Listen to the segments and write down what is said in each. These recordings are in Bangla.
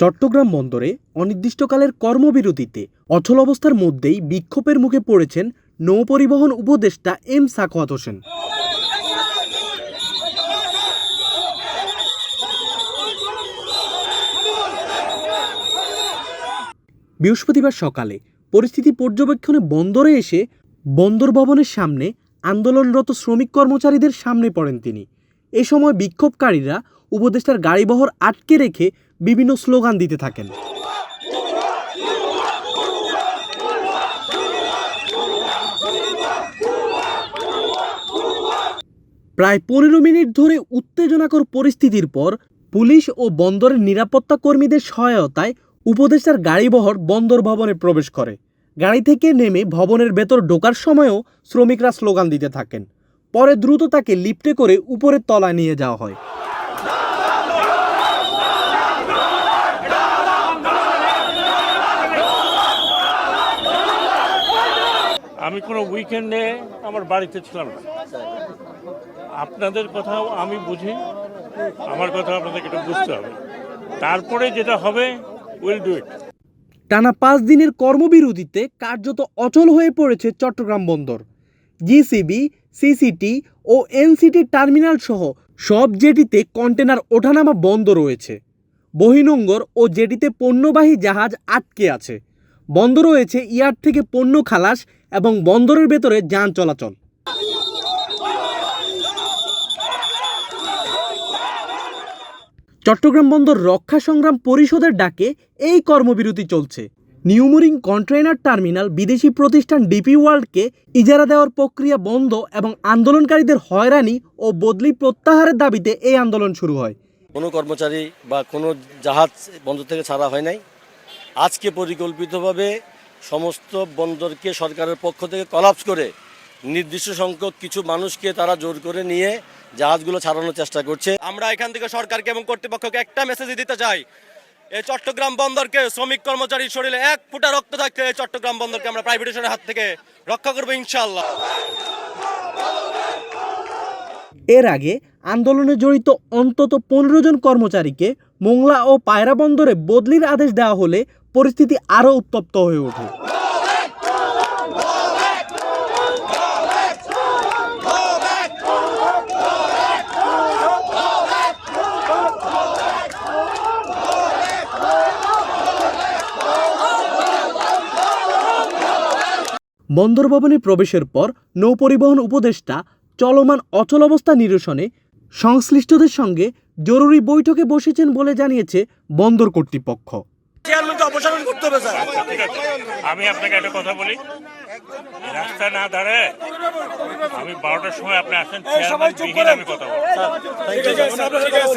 চট্টগ্রাম বন্দরে অনির্দিষ্টকালের কর্মবিরতিতে অচল অবস্থার মধ্যেই বিক্ষোভের মুখে পড়েছেন নৌপরিবহন উপদেষ্টা এম সাকোয়াত হোসেন। বৃহস্পতিবার সকালে পরিস্থিতি পর্যবেক্ষণে বন্দরে এসে বন্দর ভবনের সামনে আন্দোলনরত শ্রমিক কর্মচারীদের সামনে পড়েন তিনি। এ সময় বিক্ষোভকারীরা উপদেষ্টার গাড়িবহর আটকে রেখে বিভিন্ন স্লোগান দিতে থাকেন। প্রায় পনেরো মিনিট ধরে উত্তেজনাকর পরিস্থিতির পর পুলিশ ও বন্দরের নিরাপত্তা কর্মীদের সহায়তায় উপদেষ্টার গাড়িবহর বন্দর ভবনে প্রবেশ করে। গাড়ি থেকে নেমে ভবনের ভেতর ঢোকার সময়ও শ্রমিকরা স্লোগান দিতে থাকেন। পরে দ্রুত তাকে লিফটে করে উপরের তলায় নিয়ে যাওয়া হয়। আমি কোনো উইকেন্ডে আমার বাড়িতে ছিলাম না। আপনাদের কথাও আমি বুঝি, আমার কথা আপনাদেরকে একটু বুঝতে হবে। তারপরে যেটা হবে উইল ডু ইট টানা পাঁচ দিনের কর্মবিরতিতে কার্যত অচল হয়ে পড়েছে চট্টগ্রাম বন্দর। জিসিবি, সিসিটি ও এনসিটি টার্মিনাল সহ সব জেটিতে কন্টেনার ওঠানামা বন্ধ রয়েছে। বহিনঙ্গর ও জেটিতে পণ্যবাহী জাহাজ আটকে আছে। বন্ধ রয়েছে ইয়ার্ড থেকে পণ্য খালাস এবং বন্দরের ভেতরে যান চলাচল। চট্টগ্রাম বন্দর রক্ষা সংগ্রাম পরিষদের ডাকে এই কর্মবিরতি চলছে। নিউমোরিং কন্টেইনার টার্মিনাল বিদেশি প্রতিষ্ঠান ডিপি ওয়ার্ল্ডকে ইজারা দেওয়ার প্রক্রিয়া বন্ধ এবং আন্দোলনকারীদের হয়রানি ও বদলি প্রত্যাহারের দাবিতে এই আন্দোলন শুরু হয়। কোনো কর্মচারী বা কোনো জাহাজ বন্দর থেকে ছাড়া হয় নাই। আজকে পরিকল্পিতভাবে সমস্ত বন্দরকে সরকারের পক্ষ থেকে কলাপস করে নির্দিষ্ট সংখ্যক কিছু মানুষকে তারা জোর করে নিয়ে জাহাজগুলো ছাড়ানোর চেষ্টা করছে। আমরা এখান থেকে সরকারকে এবং কর্তৃপক্ষকে একটা মেসেজ দিতে চাই। এই চট্টগ্রাম বন্দরকে শ্রমিক কর্মচারীর শরীরে এক ফুটা রক্ত থাকতে এই চট্টগ্রাম বন্দরকে আমরা প্রাইভেটেশনের হাত থেকে রক্ষা করব ইনশাল্লাহ এর আগে আন্দোলনে জড়িত অন্তত পনেরো জন কর্মচারীকে মোংলা ও পায়রা বন্দরে বদলির আদেশ দেওয়া হলে পরিস্থিতি আরও উত্তপ্ত হয়ে ওঠে। বন্দর ভবনে প্রবেশের পর নৌপরিবহন উপদেষ্টা চলমান অচল অবস্থা নিরসনে সংশ্লিষ্টদের সঙ্গে জরুরি বৈঠকে বসেছেন বলে জানিয়েছে বন্দর কর্তৃপক্ষ। অপসারণ করতে হবে স্যার। আমি আপনাকে একটা কথা বলি। রাস্তা না দাঁড়ায় আমি বারোটার সময় আপনি আসেন আমি কথা বলব।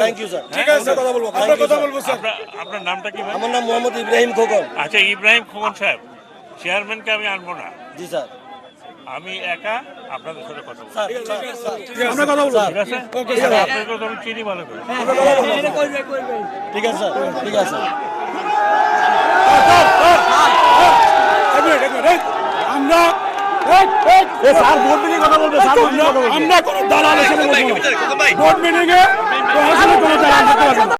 থ্যাংক ইউ স্যার ঠিক আছে কথা বলব। আমরা কথা বলব স্যার। আপনার আপনার নামটা কি আমার নাম মোহাম্মদ ইব্রাহিম খোকন। আচ্ছা ইব্রাহিম খোকন সাহেব চেয়ারম্যানকে আমি আনব না। জি স্যার। আমি একা আপনাদের সাথে কথা বলব আমরা কথা বলব। ঠিক আছে? আপনাকে তো আমি চিনি ভালো করে। ঠিক আছে স্যার। ঠিক আছে আমরা স্যার বোর্ড মিটিং কথা বলবে স্যার আমরা কোনো দালাল হিসেবে বোর্ড মিটিং এ কোনো দালাল